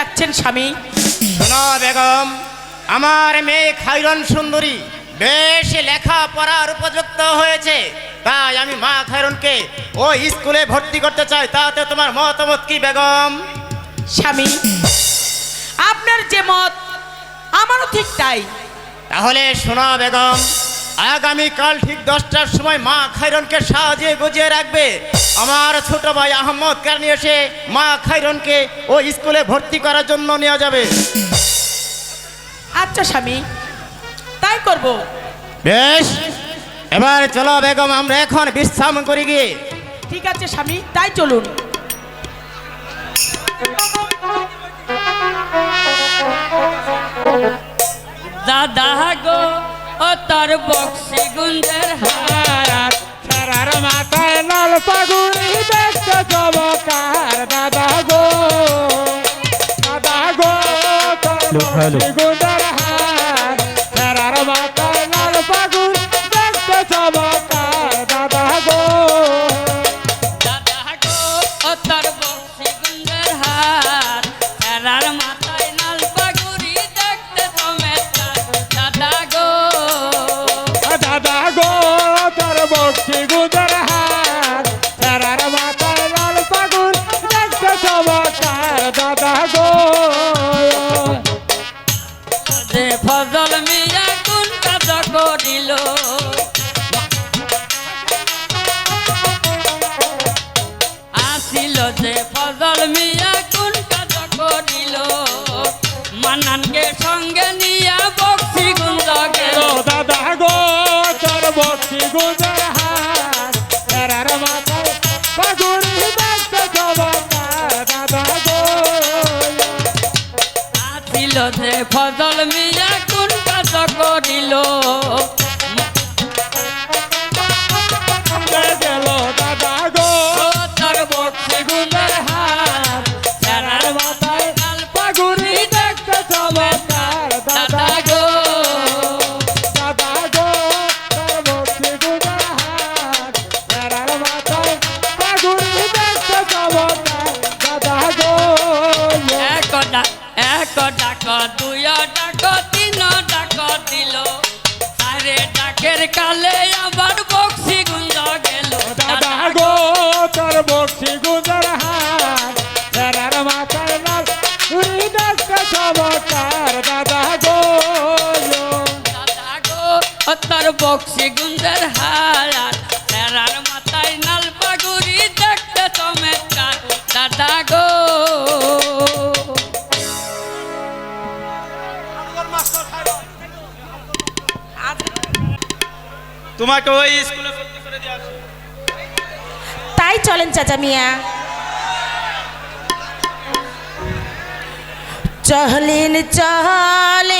ডাকছেন স্বামী। শোনো বেগম আমার মেয়ে খাইরন সুন্দরী বেশ লেখা পড়ার উপযুক্ত হয়েছে। তাই আমি মা খাইরনকে ওই স্কুলে ভর্তি করতে চাই তাতে তোমার মতামত কি বেগম? স্বামী আপনার যে মত আমারও ঠিক তাই। তাহলে শোনো বেগম আগামীকাল ঠিক দশটার সময় মা খাইরনকে সাজিয়ে গুজিয়ে রাখবে। আমার ছোট ভাই আহমদ কারণে এসে মা খাইরনকে ও স্কুলে ভর্তি করার জন্য নেওয়া যাবে। আচ্ছা স্বামী। তাই করব। বেশ এবার চলো বেগম আমরা এখন বিশ্রাম করি গিয়ে। ঠিক আছে স্বামী তাই চলুন। দাদা গো ও তার বক্সি গুঞ্জের হাত সারার মাথায় লাল পাগুড়ি দেখতে চমকার দাদা গো। দাদা গো তোর গুদার হাত সারার মাথায় লাল পাগুড়ি দেখতে চমকার আসিল ফজল মিয়া কোন কাজ করিল? মানানকে সঙ্গে নিয়া বক্সি গুঞ্জ গেল। ও দাদা গো তোর বক্সি গুজার হাত। এরার মাথায় পাগুড়ি দেখতে দাদা গো। আসিল যে ফজল মিয়া কোন কাজ করিল? এক ডাক দুই ডাক তিন ডাক দিল। আরে ডাকের কালে আবার বক্সি গুঞ্জ গেল। দাদা গো তোর বক্সি গুজার হাত ফেরার মাথায় লাল উড়ি দেখতে চমৎকার দাদা গো দাদা গো তোর বক্সি গুঞ্জের হার ফেরার তোমাকে ওই স্কুলে তাই চলেন চাচা মিয়া। চলেন চলেন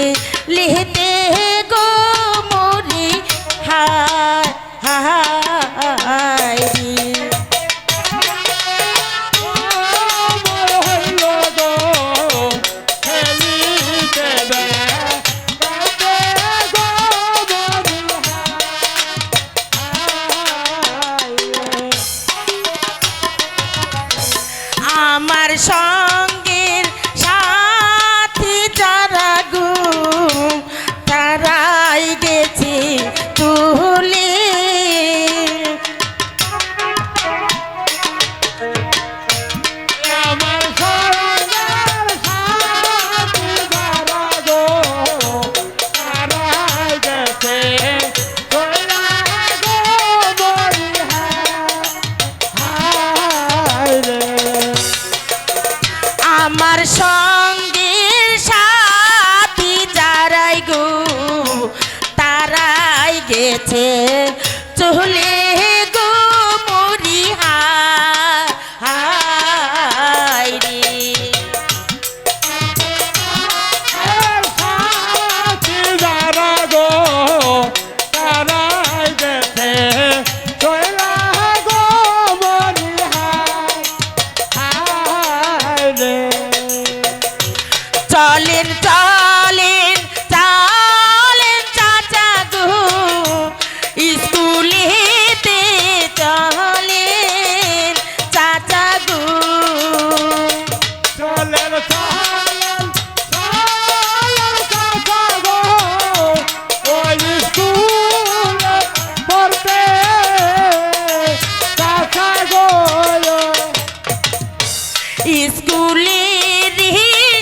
স্কুলের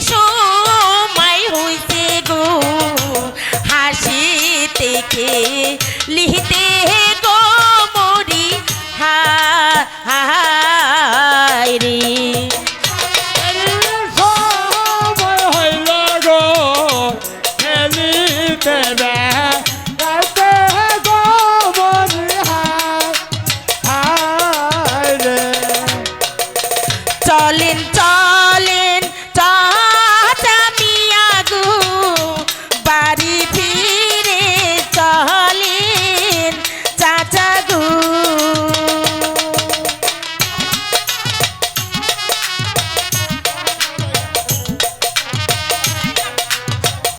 সময় হইছে গো হাসি থেকে